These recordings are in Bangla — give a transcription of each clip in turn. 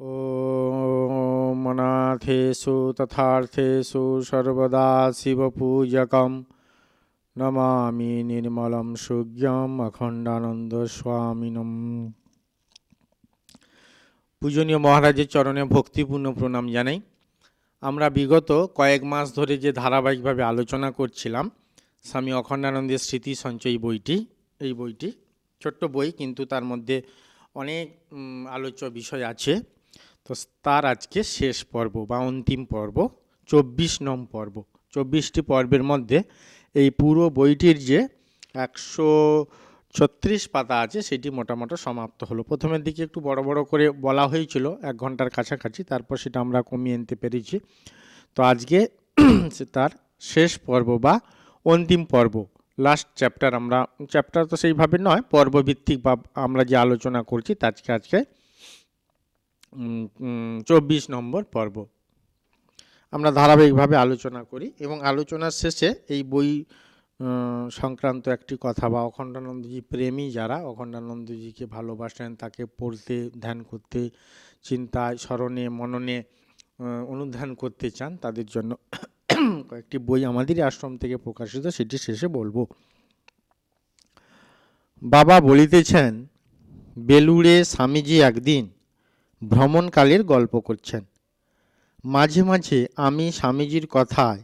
ॐ अनाथेषु तथार्थेषु सर्वदा शिवपूजकं নমামি নির্মলম সুজ্ঞম অখণ্ডানন্দ স্বামিনম পূজনীয় মহারাজের চরণে ভক্তিপূর্ণ প্রণাম জানাই আমরা বিগত কয়েক মাস ধরে যে ধারাবাহিকভাবে আলোচনা করছিলাম স্বামী অখণ্ডানন্দের স্মৃতি সঞ্চয়ী বইটি এই বইটি ছোট্ট বই কিন্তু তার মধ্যে অনেক উম, আলোচ্য বিষয় আছে তো তার আজকে শেষ পর্ব বা অন্তিম পর্ব, চব্বিশ নম পর্ব। চব্বিশটি পর্বের মধ্যে এই পুরো বইটির যে একশো ছত্রিশ পাতা আছে, সেটি মোটামুটি সমাপ্ত হলো। প্রথমের দিকে একটু বড় বড় করে বলা হয়েছিল, এক ঘণ্টার কাছাকাছি, তারপর সেটা আমরা কমিয়ে আনতে পেরেছি। তো আজকে সে তার শেষ পর্ব বা অন্তিম পর্ব লাস্ট চ্যাপ্টার আমরা চ্যাপ্টার তো সেইভাবে নয়, পর্বভিত্তিক বা আমরা যে আলোচনা করছি তা আজকে আজকে চব্বিশ নম্বর পর্ব। আমরা ধারাবাহিকভাবে আলোচনা করি এবং আলোচনার শেষে এই বই সংক্রান্ত একটি কথা বা অখণ্ডানন্দজি প্রেমী যারা, অখণ্ডানন্দজিকে ভালোবাসেন, তাকে পড়তে, ধ্যান করতে, চিন্তায়, স্মরণে, মননে অনুধ্যান করতে চান, তাদের জন্য কয়েকটি বই আমাদেরই আশ্রম থেকে প্রকাশিত, সেটি শেষে বলব। বাবা বলিতেছেন, বেলুড়ে স্বামীজি একদিন ভ্রমণকালের গল্প করছেন। মাঝে মাঝে আমি স্বামীজির কথায়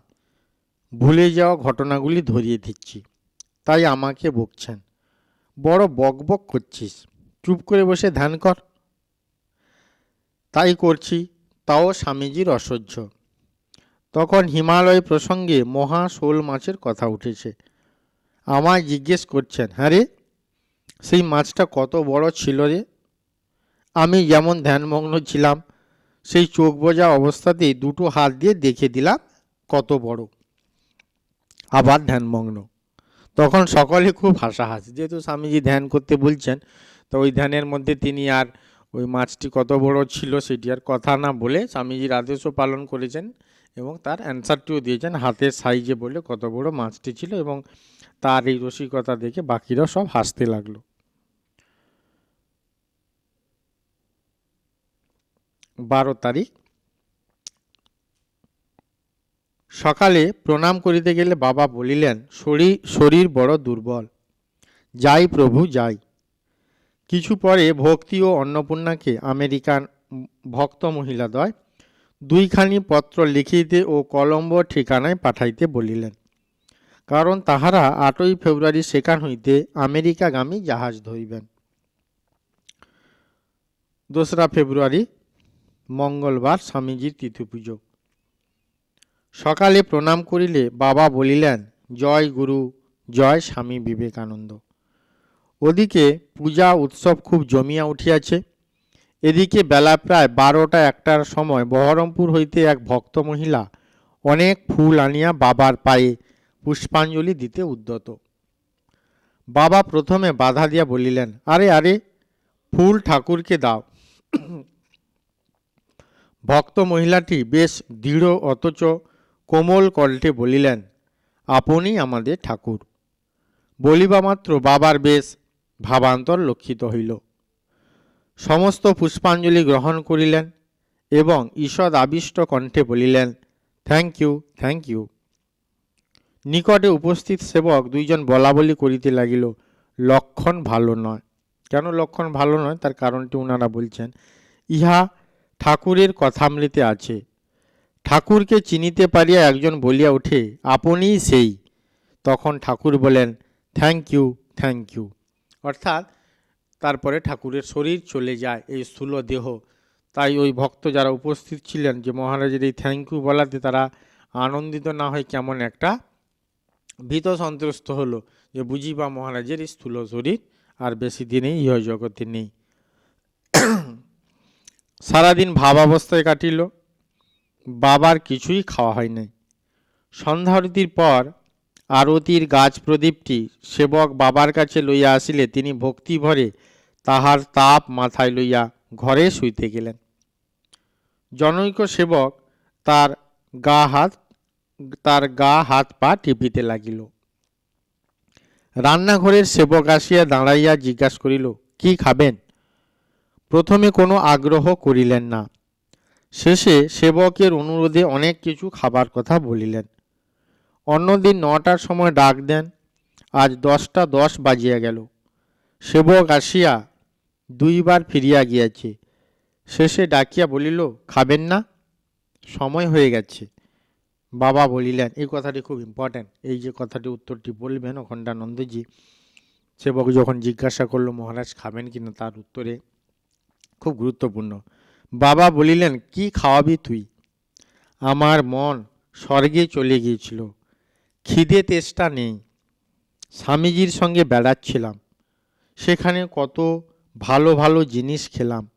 ভুলে যাওয়া ঘটনাগুলি ধরিয়ে দিচ্ছি। তাই আমাকে বকছেন। বড় বকবক করছিস। চুপ করে বসে ধ্যান কর। তাই করছি, তাও স্বামীজির অসহ্য। তখন হিমালয় প্রসঙ্গে মহা শোল মাছের কথা উঠেছে। আমায় জিজ্ঞেস করছেন হ্যাঁ রে, সেই মাছটা কত বড় ছিল রে? আমি যেমন ধ্যানমগ্ন ছিলাম, সেই চোখ বোঝা অবস্থাতেই দুটো হাত দিয়ে দেখে দিলাম কত বড়। আবার ধ্যানমগ্ন। তখন সকলে খুব হাসাহাসি। যেহেতু স্বামীজি ধ্যান করতে বলছেন, তো ওই ধ্যানের মধ্যে তিনি আর ওই মাছটি কত বড় ছিল সেটি আর কথা না বলে স্বামীজির আদেশও পালন করেছেন এবং তার অ্যান্সারটিও দিয়েছেন, হাতের সাইজে বলে কত বড় মাছটি ছিল এবং তার এই রসিকতা দেখে বাকিরা সব হাসতে লাগল। বারো তারিখ। সকালে প্রণাম করিতে গেলে বাবা বলিলেন, শরীর শরীর বড় দুর্বল। যাই প্রভু, যাই। কিছু পরে ভক্তি ও অন্নপূর্ণাকে আমেরিকান ভক্ত মহিলাদ্বয় দুইখানি পত্র লিখিতে ও কলম্বো ঠিকানায় পাঠাইতে বলিলেন, কারণ তাহারা আটই ফেব্রুয়ারি সেখান হইতে আমেরিকাগামী জাহাজ ধরিবেন। দোসরা ফেব্রুয়ারি মঙ্গলবার স্বামীজির তিথিপুজো সকালে প্রণাম করিলে বাবা বলিলেন, জয় গুরু, জয় স্বামী বিবেকানন্দ। ওদিকে পূজা উৎসব খুব জমিয়া উঠিয়াছে। এদিকে বেলা প্রায় বারোটা একটার সময় বহরমপুর হইতে এক ভক্ত মহিলা অনেক ফুল আনিয়া বাবার পায়ে পুষ্পাঞ্জলি দিতে উদ্যত। বাবা প্রথমে বাধা দিয়া বলিলেন, আরে আরে, ফুল ঠাকুরকে দাও। ভক্ত মহিলাটি বেশ দৃঢ় অথচ কোমল কণ্ঠে বলিলেন, আপনি আমাদের ঠাকুর। বলিবা মাত্র বাবার বেশ ভাবান্তর লক্ষিত হইল। সমস্ত পুষ্পাঞ্জলি গ্রহণ করিলেন এবং ঈষৎ আবিষ্ট কণ্ঠে বলিলেন, থ্যাংক ইউ থ্যাংক ইউ। নিকটে উপস্থিত সেবক দুইজন বলাবলি করিতে লাগিল, লক্ষণ ভালো নয়। কেন লক্ষণ ভালো নয়? তার কারণটি ওনারা বলছেন, ইহা ঠাকুরের কথামৃতে আছে। ঠাকুরকে চিনিতে পারিয়া একজন বলিয়া ওঠে আপনিই সেই। তখন ঠাকুর বলেন, থ্যাংক ইউ থ্যাংক ইউ। অর্থাৎ তারপরে ঠাকুরের শরীর চলে যায় এই স্থূল দেহ। তাই ওই ভক্ত যারা উপস্থিত ছিলেন যে মহারাজের এই থ্যাংক ইউ বলাতে তারা আনন্দিত না হয় কেমন একটা ভীত সন্ত্রস্ত হলো যে বুঝি বা মহারাজের এই স্থূল শরীর আর বেশি দিনেই ইহ জগতে নেই। সারাদিন ভাবাবস্থায় কাটিল। বাবার কিছুই খাওয়া হয় নাই। সন্ধ্যা আরতির পর আরতির গাছ প্রদীপটি সেবক বাবার কাছে লইয়া আসিলে তিনি ভক্তি ভরে তাহার তাপ মাথায় লইয়া ঘরে শুইতে গেলেন। জনৈক সেবক তার গা হাত, তার গা হাত পা টিপিতে লাগিল। রান্নাঘরের সেবক আসিয়া দাঁড়াইয়া জিজ্ঞাসা করিল, কি খাবেন? প্রথমে কোনো আগ্রহ করিলেন না। শেষে সেবকের অনুরোধে অনেক কিছু খাবার কথা বলিলেন। অন্যদিন নটার সময় ডাক দেন। আজ দশটা দশ বাজিয়া গেল। সেবক আসিয়া দুইবার ফিরিয়া গিয়াছে। শেষে ডাকিয়া বলিল, খাবেন না? সময় হয়ে গেছে। বাবা বলিলেন, এই কথাটি খুব ইম্পর্ট্যান্ট এই যে কথাটি উত্তরটি বলবেন অখণ্ডানন্দজি। সেবক যখন জিজ্ঞাসা করল, মহারাজ, খাবেন কিনা? তার উত্তরে খুব গুরুত্বপূর্ণ। বাবা বলিলেন, কি খাওয়াবি তুই? আমার মন স্বর্গে চলে গিয়েছিল। খিদে তেষ্টা নেই। স্বামীজির সঙ্গে বেড়াচ্ছিলাম। সেখানে কত ভালো ভালো জিনিস খেলাম।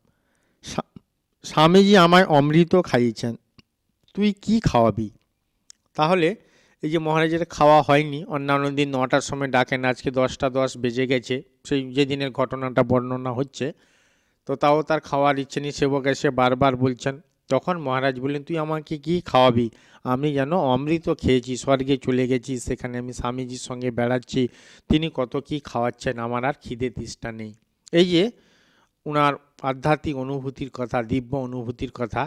স্বামীজি আমায় অমৃত খাইয়েছেন। তুই কি খাওয়াবি? তাহলে এই যে মহারাজের খাওয়া হয়নি, অন্যান্য দিন নটার সময় ডাকেন, আজকে দশটা দশ বেজে গেছে। সেই যে দিনের ঘটনাটা বর্ণনা হচ্ছে তো তাও তার খাওয়ার ইচ্ছে নেই। সেবক এসে বারবার বলছেন, তখন মহারাজ বললেন, তুই আমাকে কি খাওয়াবি? আমি যেন অমৃত খেয়েছি, স্বর্গে চলে গেছি, সেখানে আমি স্বামীজির সঙ্গে বেড়াচ্ছি। তিনি কত কি খাওয়াচ্ছেন, আমার আর খিদে তিষ্ঠা নেই। এই যে ওনার আধ্যাত্মিক অনুভূতির কথা, দিব্য অনুভূতির কথা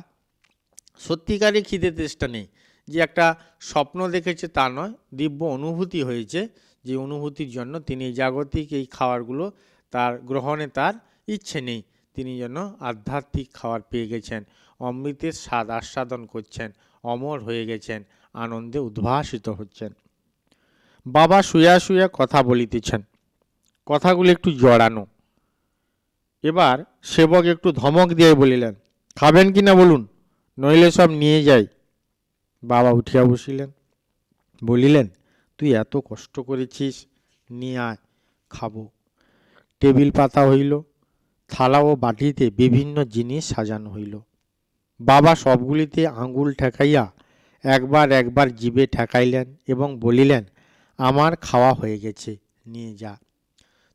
সত্যিকারে খিদে তেষ্টা নেই। যে একটা স্বপ্ন দেখেছে তা নয়, দিব্য অনুভূতি হয়েছে যে অনুভূতির জন্য তিনি জাগতিক এই খাবারগুলো তার গ্রহণে তার ইচ্ছে নেই। তিনি যেন আধ্যাত্মিক খাবার পেয়ে গেছেন, অমৃতের স্বাদ আস্বাদন করছেন, অমর হয়ে গেছেন, আনন্দে উদ্ভাসিত হচ্ছেন। বাবা শুয়া শুয়া কথা বলিতেছেন, কথাগুলি একটু জড়ানো। এবার সেবক একটু ধমক দিয়ে বলিলেন, খাবেন কি না বলুন, নইলে সব নিয়ে যাই। বাবা উঠিয়া বসিলেন, বলিলেন, তুই এত কষ্ট করেছিস, নিয়ে আয়, খাব। টেবিল পাতা হইল থালা ও বাটিতে বিভিন্ন জিনিস সাজানো হইল। বাবা সবগুলিতে আঙ্গুল ঠেকাইয়া একবার একবার জিভে ঠেকাইলেন এবং বলিলেন, আমার খাওয়া হয়ে গেছে, নিয়ে যা।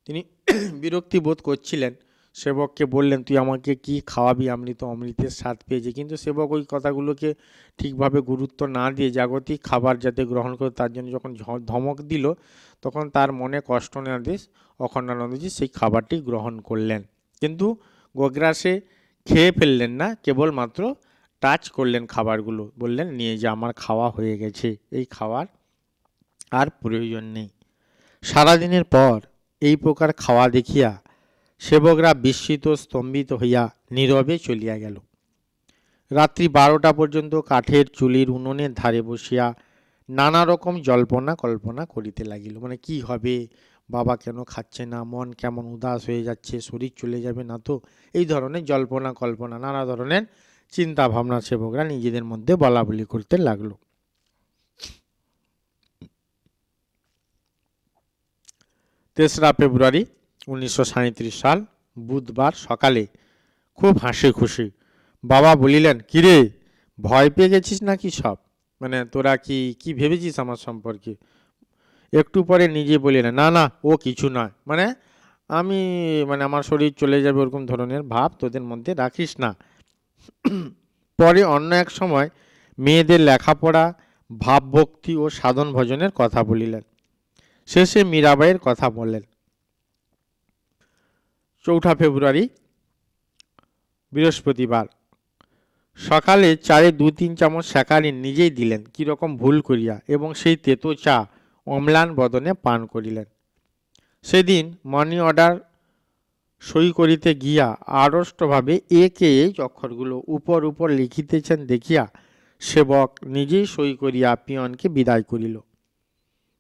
তিনি বিরক্তি বোধ করছিলেন। সেবককে বললেন, তুই আমাকে কি খাওয়াবি? আমি তো অমৃতের স্বাদ পেয়েছি। কিন্তু সেবক ওই কথাগুলোকে ঠিকভাবে গুরুত্ব না দিয়ে জাগতিক খাবার যাতে গ্রহণ করে তার জন্য যখন ধমক দিল, তখন তার মনে কষ্ট না দিয়ে অখণ্ডানন্দজি সেই খাবারটি গ্রহণ করলেন। কিন্তু গোগ্রাসে খেয়ে ফেললেন না কেবলমাত্র টাচ করলেন খাবারগুলো। বললেন, নিয়ে যে, আমার খাওয়া হয়ে গেছে। এই খাওয়ার আর প্রয়োজন নেই। সারাদিনের পর এই প্রকার খাওয়া দেখিয়া সেবকরা বিস্মিত, স্তম্ভিত হইয়া নীরবে চলিয়া গেল। রাত্রি বারোটা পর্যন্ত কাঠের চুলির উনুনের ধারে বসিয়া নানা রকম জল্পনা কল্পনা করিতে লাগিল। মানে কি হবে? বাবা কেন খাচ্ছে না? মন কেমন উদাস হয়ে যাচ্ছে? শরীর চলে যাবে না তো? এই ধরনের জল্পনা, কল্পনা, নানা ধরনের চিন্তা ভাবনা সেবকরা নিজেদের মধ্যে বলা বলি করতে লাগল। তেসরা ফেব্রুয়ারি উনিশশো সাঁইত্রিশ সাল, বুধবার সকালে খুব হাসি খুশি বাবা বলিলেন, কিরে, ভয় পেয়ে গেছিস নাকি সব? মানে তোরা কি কি ভেবেছিস আমার সম্পর্কে? একটু পরে নিজে বলিলেন না না না, ও কিছু নয়। মানে আমি মানে আমার শরীর চলে যাবে ওরকম ধরনের ভাব তোদের মধ্যে রাখিস না। পরে অন্য এক সময় মেয়েদের লেখাপড়া, ভাবভক্তি ও সাধন ভজনের কথা বলিলেন। শেষে মীরাবাইয়ের কথা বললেন, চৌঠা ফেব্রুয়ারি, বৃহস্পতিবার। সকালে চায়ে দু তিন চামচ স্যাকারিন নিজেই দিলেন, কীরকম ভুল করিয়া, এবং সেই তেতো চা অম্লান বদনে পান করিলেন। সেদিন মানি অর্ডার সই করিতে গিয়া আড়ষ্টভাবে একে এই অক্ষরগুলো উপর উপর লিখিতেছেন দেখিয়া সেবক নিজেই সই করিয়া পিয়নকে বিদায় করিল।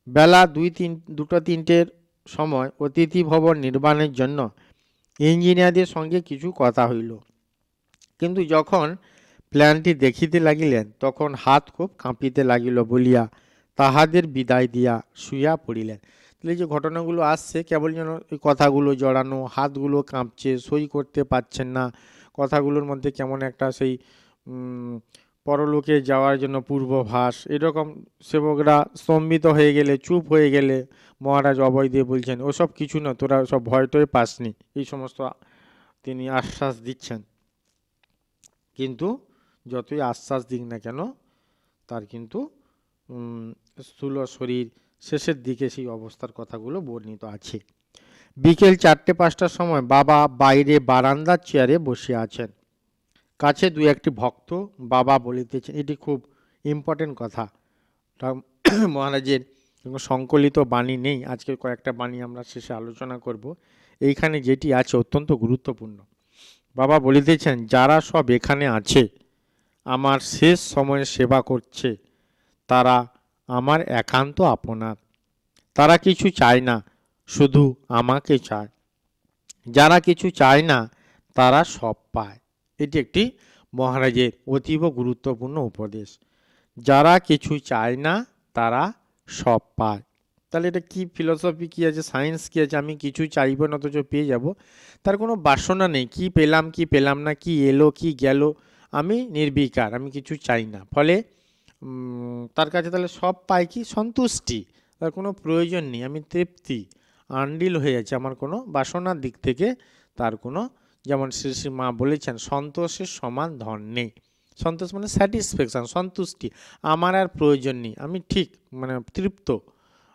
বেলা দুই তিন, দুটো তিনটের সময় অতিথি ভবন নির্মাণের জন্য ইঞ্জিনিয়ারদের সঙ্গে কিছু কথা হইল। কিন্তু যখন প্ল্যানটি দেখিতে লাগিলেন, তখন হাত খুব কাঁপিতে লাগিল বলিয়া তাহাদের বিদায় দিয়া শুইয়া পড়িলেন। তাহলে যে ঘটনাগুলো আসছে, কেবল যেন কথাগুলো জড়ানো, হাতগুলো কাঁপছে, সই করতে পারছেন না, কথাগুলোর মধ্যে কেমন একটা সেই পরলোকে যাওয়ার জন্য পূর্বভাস, এরকম সেবকরা স্তম্ভিত হয়ে গেলে, চুপ হয়ে গেলে, মহারাজ অভয় দিয়ে বলছেন, ওসব কিছু না, তোরা সব ভয় টয় পাসনি। এই সমস্ত তিনি আশ্বাস দিচ্ছেন। কিন্তু যতই আশ্বাস দিক না কেন, তার কিন্তু স্থূল শরীর, শেষের দিকে সেই অবস্থার কথাগুলো বর্ণিত আছে। বিকেল চারটে পাঁচটার সময় বাবা বাইরে বারান্দার চেয়ারে বসে আছেন। কাছে দু একটি ভক্ত বাবা বলিতেছেন, এটি খুব ইম্পর্টেন্ট কথা। মহারাজের সংকলিত বাণী নেই। আজকে কয়েকটা বাণী আমরা শেষে আলোচনা করব। এইখানে যেটি আছে অত্যন্ত গুরুত্বপূর্ণ। বাবা বলিতেছেন, যারা সব এখানে আছে, আমার শেষ সময়ে সেবা করছে, তারা আমার একান্ত আপনার। তারা কিছু চায় না, শুধু আমাকে চায়। যারা কিছু চায় না, তারা সব পায়। এটি একটি মহারাজের অতীব গুরুত্বপূর্ণ উপদেশ। যারা কিছু চায় না, তারা সব পায়। তাহলে এটা কি ফিলোসফি কী আছে সায়েন্স কী আছে? আমি কিছু চাইব না, অথচ পেয়ে যাব। তার কোনো বাসনা নেই, কি পেলাম কি পেলাম না, কি এলো, কি গেল। আমি নির্বিকার, আমি কিছু চাই না। ফলে তার কাছে তাহলে সব পাই কি? সন্তুষ্টি। তার কোনো প্রয়োজন নেই। আমি তৃপ্তি, আন্ডিল হয়ে আছে। আমার কোনো বাসনার দিক থেকে তার কোনো, যেমন শ্রী শ্রী মা বলেছেন, সন্তোষের সমান ধন নেই। সন্তোষ মানে স্যাটিসফ্যাকশন সন্তুষ্টি। আমার আর প্রয়োজন নেই। আমি ঠিক মানে তৃপ্ত।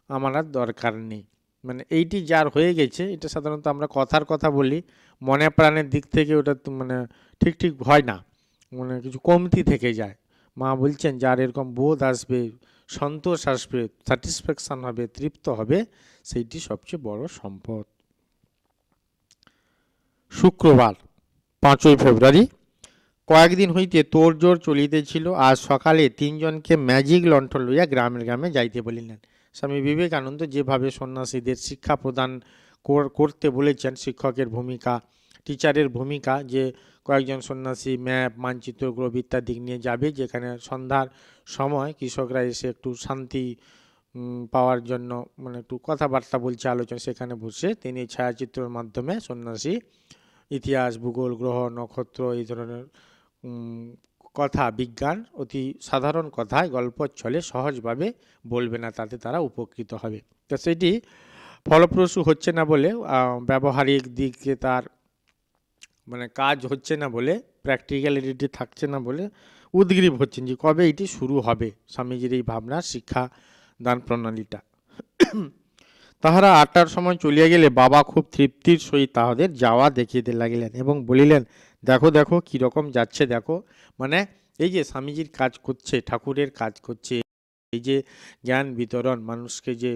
আমার আর দরকার নেই। মানে এইটি যার হয়ে গেছে, এটা সাধারণত আমরা কথার কথা বলি। মনে প্রাণের দিক থেকে ওটা মানে ঠিক ঠিক হয় না। মানে কিছু কমতি থেকে যায়। মা বলছেন, যার এরকম বোধ আসবে, সন্তোষ আসবে স্যাটিসফ্যাকশান হবে, তৃপ্ত হবে, সেইটি সবচেয়ে বড় সম্পদ। শুক্রবার, পাঁচই ফেব্রুয়ারি, কয়েকদিন হইতে তোড়জোড় চলিতেছিল আজ সকালে তিনজনকে ম্যাজিক লণ্ঠন লইয়া গ্রামের গ্রামে যাইতে বলিলেন। স্বামী বিবেকানন্দ যেভাবে সন্ন্যাসীদের শিক্ষা প্রদান কর- করতে বলেছেন, শিক্ষকের ভূমিকা টিচারের ভূমিকা যে কয়েকজন সন্ন্যাসী, ম্যাপ, মানচিত্র গ্রহ ইত্যাদি নিয়ে যাবে, যেখানে সন্ধ্যার সময় কৃষকরা এসে একটু শান্তি পাওয়ার জন্য মানে একটু কথাবার্তা বলছে, আলোচনা সেখানে বসে তিনি ছায়াচিত্রের মাধ্যমে সন্ন্যাসী, ইতিহাস, ভূগোল, গ্রহ, নক্ষত্র এই ধরনের কথা, বিজ্ঞান অতি সাধারণ কথায় গল্প ছলে সহজভাবে বলবে না, তাতে তারা উপকৃত হবে। তো সেটি ফলপ্রসূ হচ্ছে না বলে ব্যবহারিক দিকে তার মানে কাজ হচ্ছে না বলে প্র্যাকটিক্যালিটি থাকছে না বলে উদ্গ্রীব হচ্ছেন যে কবে এটি শুরু হবে স্বামীজির এই ভাবনা, শিক্ষা, দান প্রণালীটা। তাহারা আটটার সময় চলিয়া গেলে বাবা খুব তৃপ্তির সহিত তাহাদের যাওয়া দেখিতে লাগিলেন এবং বলিলেন, দেখো দেখো কীরকম যাচ্ছে, দেখো। মানে এই যে স্বামীজির কাজ করছে, ঠাকুরের কাজ করছে এই যে জ্ঞান বিতরণ, মানুষকে যে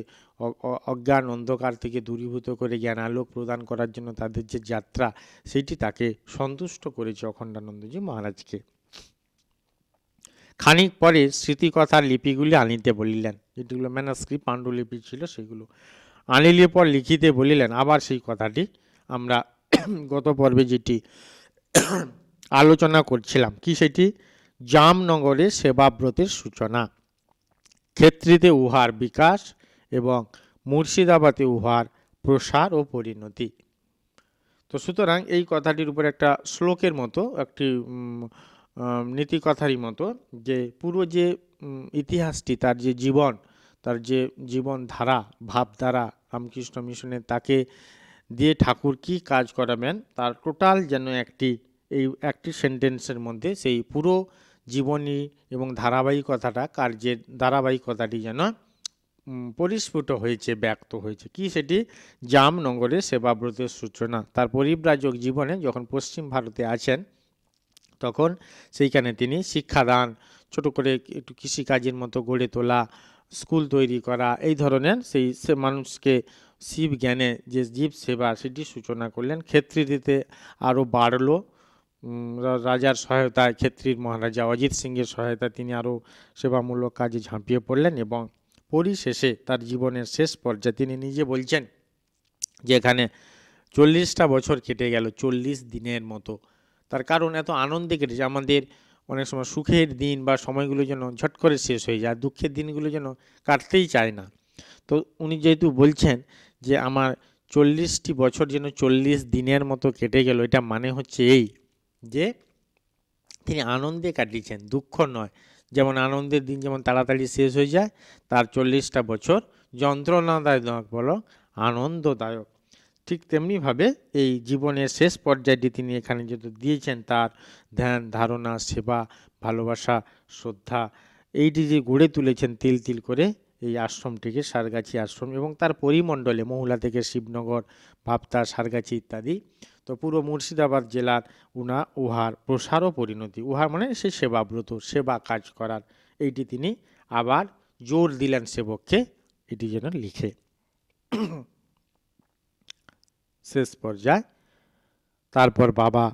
অজ্ঞান অন্ধকার থেকে দূরীভূত করে জ্ঞান আলোক প্রদান করার জন্য তাদের যে যাত্রা, সেটি তাকে সন্তুষ্ট করেছে অখণ্ডানন্দজি মহারাজকে। খানিক পরে স্মৃতিকথার লিপিগুলি আনিতে বলিলেন যেটিগুলো ম্যানাস্ক্রিপ্ট পাণ্ডুলিপি ছিল সেগুলো আনিলে পর লিখিতে বলিলেন, আবার সেই কথাটি আমরা গত পর্বে যেটি আলোচনা করছিলাম। কি সেটি? জামনগরে সেবাব্রতের সূচনা। ক্ষেত্রীতে উহার বিকাশ এবং মুর্শিদাবাদে উহার প্রসার ও পরিণতি। তো সুতরাং এই কথাটির উপর একটা শ্লোকের মতো, একটি নীতিকথারই মতো যে পুরো যে ইতিহাসটি, তার যে জীবন, তার যে জীবন ধারা ভাবধারা রামকৃষ্ণ মিশনের তাকে দিয়ে ঠাকুর কি কাজ করাবেন, তার টোটাল যেন একটি, এই একটি সেন্টেন্সের মধ্যে সেই পুরো জীবনী এবং ধারাবাহিকতাটা, কার্যের ধারাবাহিকতাটি যেন পরিস্ফুট হয়েছে, ব্যক্ত হয়েছে। কি সেটি? জামনগরে সেবাব্রতের সূচনা। তার পরিব্রাজক জীবনে যখন পশ্চিম ভারতে আছেন, তখন সেইখানে তিনি শিক্ষাদান, ছোট করে একটু কৃষিকাজের মতো গড়ে তোলা, স্কুল তৈরি করা, এই ধরনের সেই সে মানুষকে শিব জ্ঞানে যে জীব সেবা সেটি সূচনা করলেন। ক্ষেত্রীতে আরও বাড়লো। রাজার সহায়তায়, ক্ষেত্রীর মহারাজা অজিত সিংয়ের সহায়তায় তিনি আরও সেবামূলক কাজে ঝাঁপিয়ে পড়লেন এবং পরিশেষে তার জীবনের শেষ পর্যায়ে তিনি নিজে বলছেন যে, এখানে চল্লিশটা বছর কেটে গেল, চল্লিশ দিনের মতো। তার কারণ এত আনন্দে কেটেছে আমাদের অনেক সময় সুখের দিন বা সময়গুলো যেন ঝট করে শেষ হয়ে যায় দুঃখের দিনগুলো যেন কাটতেই চায় না। তো উনি যেহেতু বলছেন যে, আমার চল্লিশটি বছর যেন চল্লিশ দিনের মতো কেটে গেল, এটা মানে হচ্ছে এই যে তিনি আনন্দে কাটিয়েছেন, দুঃখ নয়। যেমন আনন্দের দিন যেমন তাড়াতাড়ি শেষ হয়ে যায়, তার চল্লিশটা বছর যন্ত্রণাদায়ক বলো, আনন্দদায়ক। ঠিক তেমনিভাবে এই জীবনের শেষ পর্যায়টি তিনি এখানে যেহেতু দিয়েছেন, তার ধ্যান, ধারণা, সেবা, ভালোবাসা, শ্রদ্ধা, এইটি যে গড়ে তুলেছেন তিল তিল করে এই আশ্রমটিকে সারগাছি আশ্রম এবং তার পরিমণ্ডলে মহুলা থেকে শিবনগর, ভাবতা, সারগাছি ইত্যাদি। তো পুরো মুর্শিদাবাদ জেলার উনা, উহার প্রসার ও পরিণতি। উহার মানে সে সেবাব্রত, সেবা কাজ করার। এইটি তিনি আবার জোর দিলেন সেবককে এটি যেন লিখে। শেষ পর্যায়ে, তারপর বাবা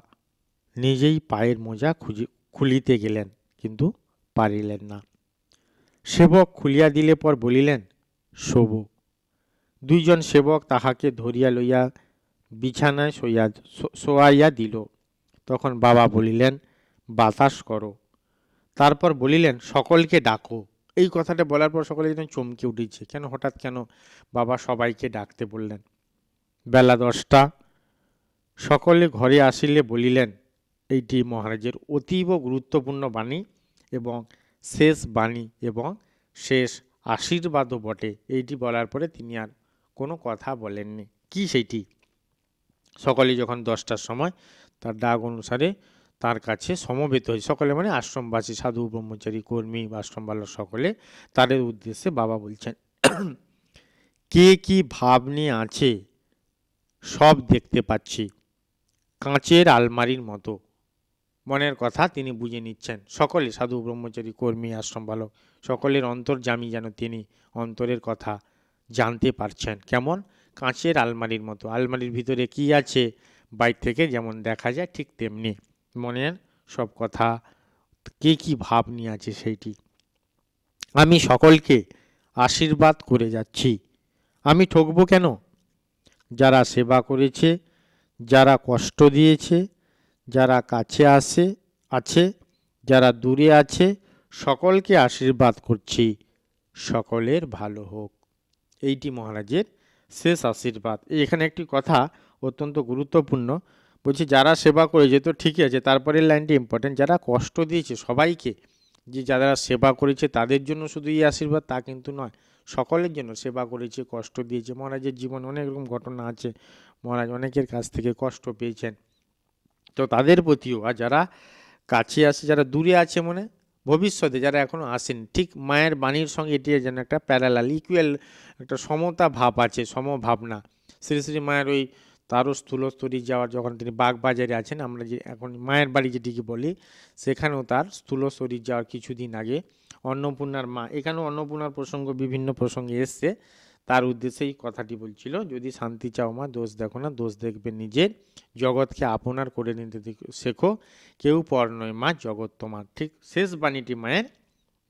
নিজেই পায়ের মোজা খুঁজে, খুলিতে গেলেন, কিন্তু পারিলেন না। সেবক খুলিয়া দিলে পর বলিলেন, শোব। দুইজন সেবক তাহাকে ধরিয়া লইয়া বিছানায় শোয়া শোয়াইয়া দিল। তখন বাবা বলিলেন, বাতাস করো। তারপর বলিলেন, সকলকে ডাকো। এই কথাটা বলার পর সকলে যেন চমকে উঠেছে। কেন, হঠাৎ কেন বাবা সবাইকে ডাকতে বললেন। বেলা দশটা। সকলে ঘরে আসিলে বলিলেন, এইটি মহারাজের অতীব গুরুত্বপূর্ণ বাণী এবং শেষ বাণী এবং শেষ আশীর্বাদও বটে। এইটি বলার পরে তিনি আর কোনো কথা বলেননি। কি সেইটি? সকলে যখন দশটার সময় তার ডাক অনুসারে তার কাছে সমবেত হয়, সকলে মানে আশ্রমবাসী, সাধু, ব্রহ্মচারী, কর্মী বা আশ্রমবালক সকলে তাদের উদ্দেশ্যে বাবা বলছেন, কে কি ভাব নিয়ে আছে? সব দেখতে পাচ্ছি। কাঁচের আলমারির মতো। মনের কথা তিনি বুঝে নিচ্ছেন। সকলে সাধু, ব্রহ্মচারী, কর্মী, আশ্রম বালক, সকলের অন্তর্জামী যেন তিনি অন্তরের কথা জানতে পারছেন। কেমন? কাঁচের আলমারির মতো। আলমারির ভিতরে কি আছে? বাইর থেকে যেমন দেখা যায় ঠিক তেমনি। মনের সব কথা, কে কি ভাব নিয়ে আছে সেইটি। আমি সকলকে আশীর্বাদ করে যাচ্ছি। আমি ঠকবো কেন? যারা সেবা করেছে, যারা কষ্ট দিয়েছে যারা কাছে আসে, আছে, যারা দূরে আছে, সকলকে আশীর্বাদ করছি। সকলের ভালো হোক। এইটি মহারাজের শেষ আশীর্বাদ। এখানে একটি কথা অত্যন্ত গুরুত্বপূর্ণ। বলছি, যারা সেবা করেছে, তো ঠিকই আছে, তারপরের লাইনটি ইম্পর্টেন্ট যারা কষ্ট দিয়েছে সবাইকে, যে যারা সেবা করেছে, তাদের জন্য শুধু এই আশীর্বাদ, তা কিন্তু নয়। সকলের জন্য সেবা করেছে, কষ্ট দিয়েছে। মহারাজের জীবনে অনেক রকম ঘটনা আছে। মহারাজ অনেকের কাছ থেকে কষ্ট পেয়েছেন। তো তাদের প্রতিও আর যারা কাছে আসে যারা দূরে আছে মনে, ভবিষ্যতে যারা এখনও আসেন, ঠিক মায়ের বাণীর সঙ্গে এটি যেন একটা প্যারালাল ইকুয়াল একটা সমতা ভাব আছে, সমভাবনা। শ্রী শ্রী মায়ের ওই তারও স্থূলস্তরী যাওয়ার যখন তিনি বাগবাজারে আছেন, আমরা যে এখন মায়ের বাড়ি যেটিকে বলি, সেখানেও তার স্থূলস্তরী যাওয়ার কিছুদিন আগে অন্নপূর্ণার মা, এখানেও অন্নপূর্ণার প্রসঙ্গ বিভিন্ন প্রসঙ্গে এসছে। তার উদ্দেশ্যেই কথাটি বলছিল, যদি শান্তি চাও মা, দোষ দেখো না, দোষ দেখবে নিজের জগৎকে আপনার করে নিতে শেখো। কেউ পর নয় মা, জগৎ তোমার। ঠিক শেষ বাণীটি মায়ের,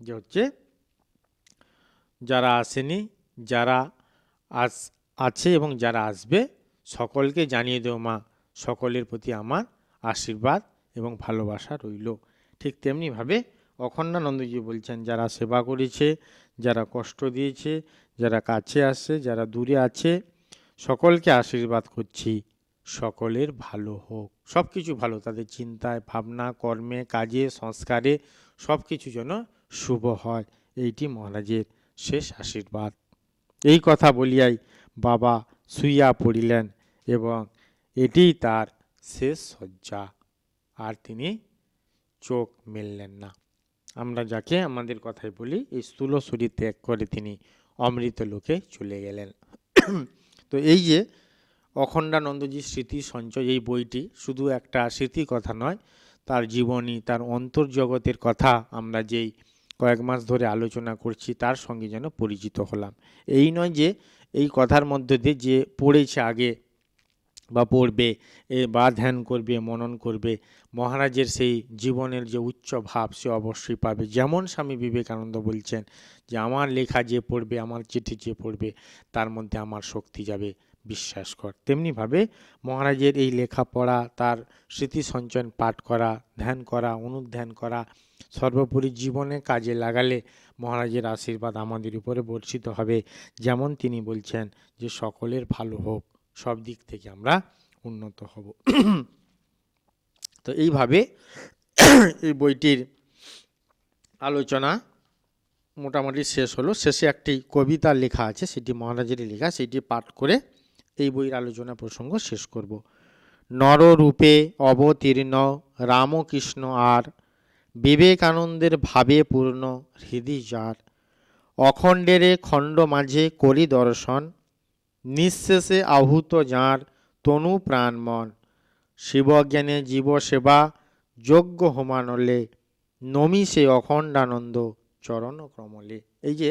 যে হচ্ছে, যারা আসেনি, যারা আস, আছে এবং যারা আসবে, সকলকে জানিয়ে দেও মা, সকলের প্রতি আমার আশীর্বাদ এবং ভালোবাসা রইল। ঠিক তেমনিভাবে অখণ্ডানন্দজি বলছেন, যারা সেবা করেছে, যারা কষ্ট দিয়েছে যারা কাছে আসে, যারা দূরে আছে, সকলকে আশীর্বাদ করছি। সকলের ভালো হোক। সব কিছু ভালো, তাদের চিন্তায়, ভাবনা, কর্মে, কাজে, সংস্কারে সব কিছু যেন শুভ হয়। এইটি মহারাজের শেষ আশীর্বাদ। এই কথা বলিয়াই বাবা শুইয়া পড়িলেন এবং এটিই তার শেষ শয্যা। আর তিনি চোখ মেললেন না। আমরা যাকে আমাদের কথায় বলি, এই স্থূল শরীর ত্যাগ করে তিনি অমৃত লোকে চলে গেলেন। তো এই যে অখণ্ডানন্দজির স্মৃতি সঞ্চয়, এই বইটি শুধু একটা স্মৃতি কথা নয়, তার জীবনী, তার অন্তর্জগতের কথা আমরা যেই কয়েক মাস ধরে আলোচনা করছি, তার সঙ্গে যেন পরিচিত হলাম। এই নয় যে, এই কথার মধ্যে দিয়ে যে পড়েছে আগে বা পড়বে বা ধ্যান করবে, মনন করবে, মহারাজের সেই জীবনের যে উচ্চ ভাব সে অবশ্যই পাবে। যেমন স্বামী বিবেকানন্দ বলছেন যে, আমার লেখা যে পড়বে, আমার চিঠি যে পড়বে, তার মধ্যে আমার শক্তি যাবে, বিশ্বাস কর। তেমনিভাবে মহারাজের এই লেখা পড়া, তার স্মৃতি সঞ্চয়ন পাঠ করা, ধ্যান করা, অনুধ্যান করা, সর্বোপরি জীবনে কাজে লাগালে মহারাজের আশীর্বাদ আমাদের উপরে বর্ষিত হবে। যেমন তিনি বলছেন যে, সকলের ভালো হোক। সব দিক থেকে আমরা উন্নত হব। তো এইভাবে এই বইটির আলোচনা মোটামুটি শেষ হলো। শেষে একটি কবিতা লেখা আছে, সেটি মহারাজেরই লেখা, সেটি পাঠ করে এই বইয়ের আলোচনা প্রসঙ্গ শেষ করব। নররূপে অবতীর্ণ রামকৃষ্ণ আর বিবেকানন্দের ভাবে পূর্ণ হৃদি যার। অখণ্ডেরে খণ্ড মাঝে করি দর্শন নিঃশেষে আহুত যাঁর তনু প্রাণ মন শিবজ্ঞানে জীব সেবা যোগ্য হোমানলে, নমি সে অখণ্ডানন্দ চরণ ক্রমলে এই যে,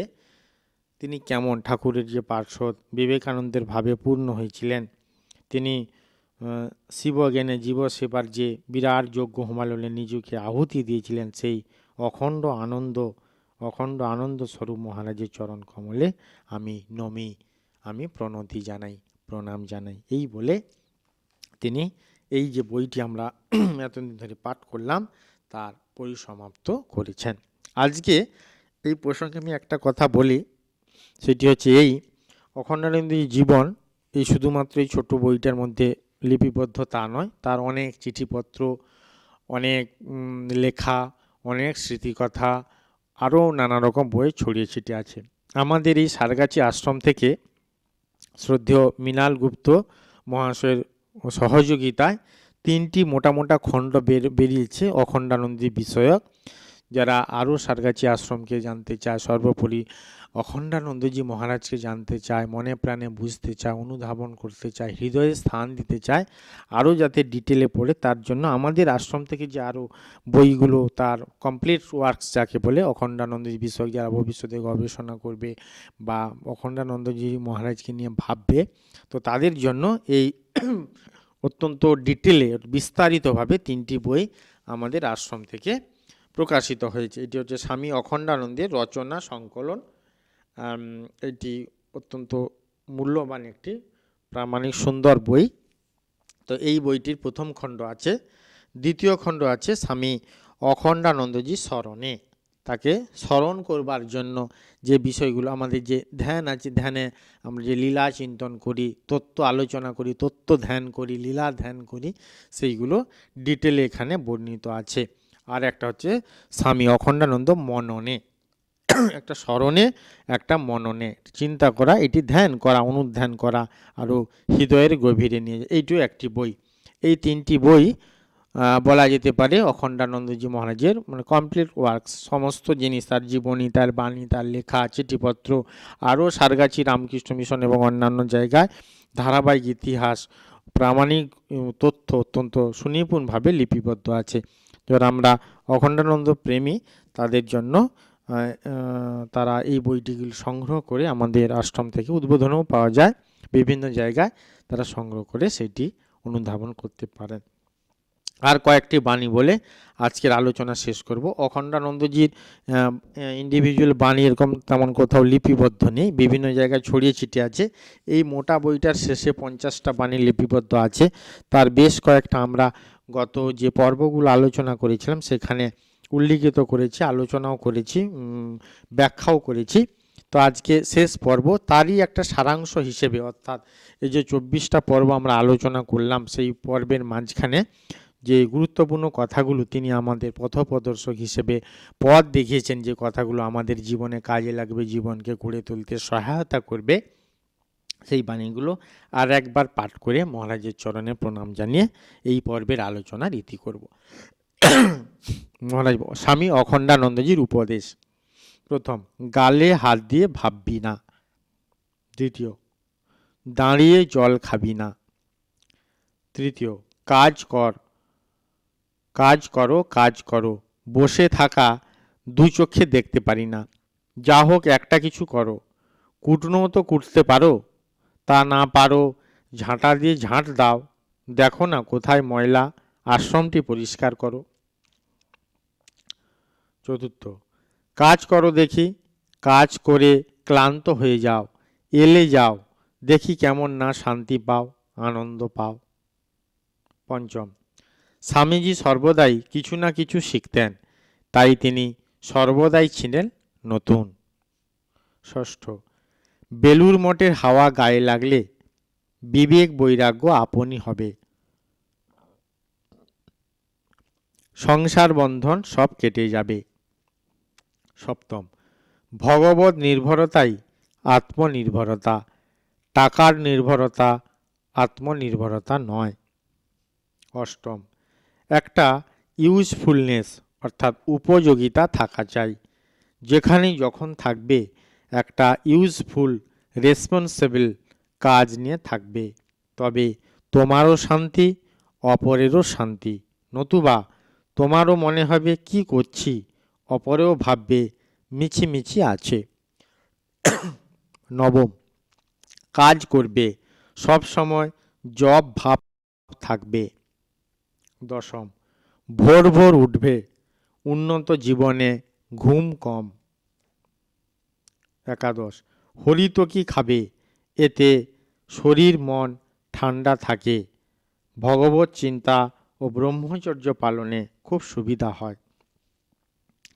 তিনি কেমন ঠাকুরের যে পার্শ্বদ, বিবেকানন্দের ভাবে পূর্ণ হয়েছিলেন। তিনি শিবজ্ঞানে জীব সেবার যে বিরাট যোগ্য হোমাললে নিজেকে আহুতি দিয়েছিলেন, সেই অখণ্ড আনন্দ অখণ্ড আনন্দ স্বরূপ মহারাজের চরণ কমলে আমি নমি। আমি প্রণতি জানাই, প্রণাম জানাই। এই বলে তিনি এই যে বইটি আমরা এতদিন ধরে পাঠ করলাম, তার পরিসমাপ্ত করেছেন। আজকে এই প্রসঙ্গে আমি একটা কথা বলি, সেটি হচ্ছে এই অখণ্ডানন্দী জীবন এই শুধুমাত্র এই ছোট বইটার মধ্যে লিপিবদ্ধ তা নয়, তার অনেক চিঠিপত্র, অনেক লেখা, অনেক স্মৃতিকথা, আরও নানা রকম বই ছড়িয়ে ছিটিয়ে আছে। আমাদের এই সারগাছি আশ্রম থেকে শ্রদ্ধেয় মৃণাল গুপ্ত মহাশয়ের সহযোগিতায় তিনটি মোটা মোটা খণ্ড বের বেরিয়েছে অখণ্ডানন্দী বিষয়ক। যারা আরও সারগাছি আশ্রমকে জানতে চায়, সর্বোপরি অখণ্ডানন্দজি মহারাজকে জানতে চায়, মনে প্রাণে বুঝতে চায়, অনুধাবন করতে চায়, হৃদয়ে স্থান দিতে চায়, আরও যাতে ডিটেলে পড়ে, তার জন্য আমাদের আশ্রম থেকে যে আরও বইগুলো, তার কমপ্লিট ওয়ার্কস যাকে বলে অখণ্ডানন্দজি বিষয়ক যারা ভবিষ্যতে গবেষণা করবে বা অখণ্ডানন্দজি মহারাজকে নিয়ে ভাববে, তো তাদের জন্য এই অত্যন্ত ডিটেলে, বিস্তারিতভাবে তিনটি বই আমাদের আশ্রম থেকে প্রকাশিত হয়েছে। এটি হচ্ছে স্বামী অখণ্ডানন্দের রচনা, সংকলন। এটি অত্যন্ত মূল্যবান একটি প্রামাণিক সুন্দর বই। তো এই বইটির প্রথম খণ্ড আছে, দ্বিতীয় খণ্ড আছে স্বামী অখণ্ডানন্দজি স্মরণে। তাকে স্মরণ করবার জন্য যে বিষয়গুলো, আমাদের যে ধ্যান আছে, ধ্যানে আমরা যে লীলা চিন্তন করি, তত্ত্ব আলোচনা করি, তত্ত্ব ধ্যান করি, লীলা ধ্যান করি, সেইগুলো ডিটেলে এখানে বর্ণিত আছে। আর একটা হচ্ছে স্বামী অখণ্ডানন্দ মননে। একটা স্মরণে, একটা মননে। চিন্তা করা, এটি ধ্যান করা, অনুধ্যান করা, আরও হৃদয়ের গভীরে নিয়ে এইটিও একটি বই। এই তিনটি বই বলা যেতে পারে অখণ্ডানন্দজি মহারাজের মানে কমপ্লিট ওয়ার্কস। সমস্ত জিনিস, তার জীবনী, তার বাণী, তার লেখা, চিঠিপত্র, আরও সারগাছি, রামকৃষ্ণ মিশন এবং অন্যান্য জায়গায় ধারাবাহিক ইতিহাস, প্রামাণিক তথ্য অত্যন্ত সুনিপুণভাবে লিপিবদ্ধ আছে। যারা আমরা অখণ্ডানন্দ প্রেমী, তাদের জন্য তারা এই বইটিগুলি সংগ্রহ করে আমাদের আশ্রম থেকে উদ্বোধনও পাওয়া যায়। বিভিন্ন জায়গায় তারা সংগ্রহ করে সেটি অনুধাবন করতে পারেন। আর কয়েকটি বাণী বলে আজকের আলোচনা শেষ করব। অখণ্ডানন্দজির ইন্ডিভিজুয়াল বাণী এরকম তেমন কোথাও লিপিবদ্ধ নেই। বিভিন্ন জায়গায় ছড়িয়ে ছিটিয়ে আছে। এই মোটা বইটার শেষে পঞ্চাশটা বাণী লিপিবদ্ধ আছে। তার বেশ কয়েকটা আমরা গত যে পর্বগুলো আলোচনা করেছিলাম, সেখানে উল্লিখিত করেছি, আলোচনাও করেছি ব্যাখ্যাও করেছি। তো আজকে শেষ পর্ব, তারই একটা সারাংশ হিসেবে, অর্থাৎ এই যে চব্বিশটা পর্ব আমরা আলোচনা করলাম, সেই পর্বের মাঝখানে যে গুরুত্বপূর্ণ কথাগুলো তিনি আমাদের পথপ্রদর্শক হিসেবে পথ দেখিয়েছেন, যে কথাগুলো আমাদের জীবনে কাজে লাগবে, জীবনকে গড়ে তুলতে সহায়তা করবে। সেই বাণীগুলো আর একবার পাঠ করে মহারাজের চরণে প্রণাম জানিয়ে এই পর্বের আলোচনার ইতি করব। মহারাজ স্বামী অখণ্ডানন্দজির উপদেশ। প্রথম, গালে হাত দিয়ে ভাববি না। দ্বিতীয়, দাঁড়িয়ে জল খাবি না। তৃতীয়, কাজ কর। কাজ করো কাজ করো। বসে থাকা দু চোখে দেখতে পারি না। যা হোক একটা কিছু করো। কুটনোও তো কুটতে পারো। তা না পারো, ঝাঁটা দিয়ে ঝাঁট দাও। দেখো না কোথায় ময়লা, আশ্রমটি পরিষ্কার করো। চতুর্থ, কাজ করো দেখি, কাজ করে ক্লান্ত হয়ে যাও, এলে যাও, দেখি কেমন না শান্তি পাও, আনন্দ পাও। পঞ্চম, স্বামীজি সর্বদাই কিছু না কিছু শিখতেন, তাই তিনি সর্বদাই ছিলেন নতুন। ষষ্ঠ বেলুর মঠের হাওয়া গায়ে লাগলে বিবেক বৈরাগ্য আপনি হবে। সংসার বন্ধন সব কেটে যাবে। সপ্তম, ভগবত নির্ভরতাই আত্মনির্ভরতা। টাকার নির্ভরতা আত্মনির্ভরতা নয়। অষ্টম, একটা ইউজফুলনেস অর্থাৎ উপযোগিতা থাকা চাই। যেখানে যখন থাকবে একটা ইউজফুল রেসপন্সিবল কাজ নিয়ে থাকবে। তবে তোমারও শান্তি, অপরেরও শান্তি। নতুবা তোমারও মনে হবে কি করছি, অপরেও ভাববে মিছিমিছি আছে। নবম, কাজ করবে। সব সময় জব ভাব থাকবে। দশম, ভোর ভোর উঠবে। উন্নত জীবনে ঘুম কম। একাদশ। হরিতকি খাবে? এতে শরীর, মন ঠান্ডা থাকে। ভগবত চিন্তা ও ব্রহ্মচর্য পালনে খুব সুবিধা হয়।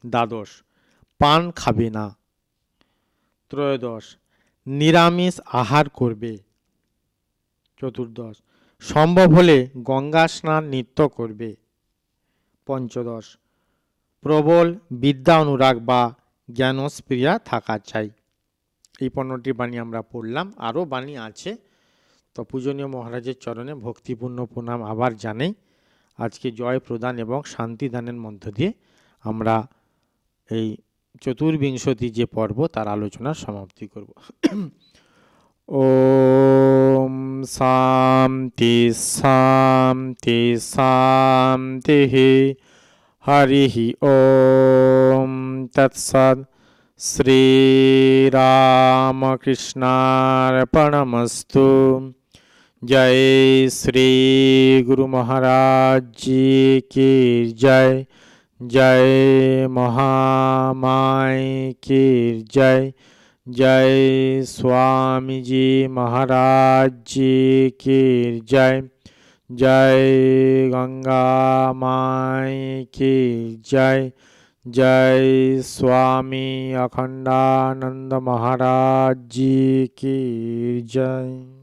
দ্বাদশ, পান খাবে না। ত্রয়োদশ, নিরামিষ আহার করবে। চতুর্দশ, সম্ভব হলে গঙ্গা স্নান নিত্য করবে। পঞ্চদশ, প্রবল বিদ্যা অনুরাগ বা জ্ঞানস্প্রিয়া থাকা চাই। এই পণ্যটি বাণী আমরা পড়লাম। আরও বাণী আছে। তো পূজনীয় মহারাজের চরণে ভক্তিপূর্ণ প্রণাম আবার জানাই। আজকে জয় প্রদান এবং শান্তি দানের মধ্য দিয়ে আমরা এই চতুর্বিংশতি যে পর্ব, তার আলোচনার সমাপ্তি করব। ওম শান্তি শান্তি শান্তি। হরি ওম। তৎসৎ। श्रीरामकृष्णार्पणमस्तु जय श्री गुरु महाराज जी की जय जय महामाई की जय जय स्वामी जी महाराज जी की जय जय गंगा माई की जय जय स्वामी अखंडानंद महाराज जी की जय।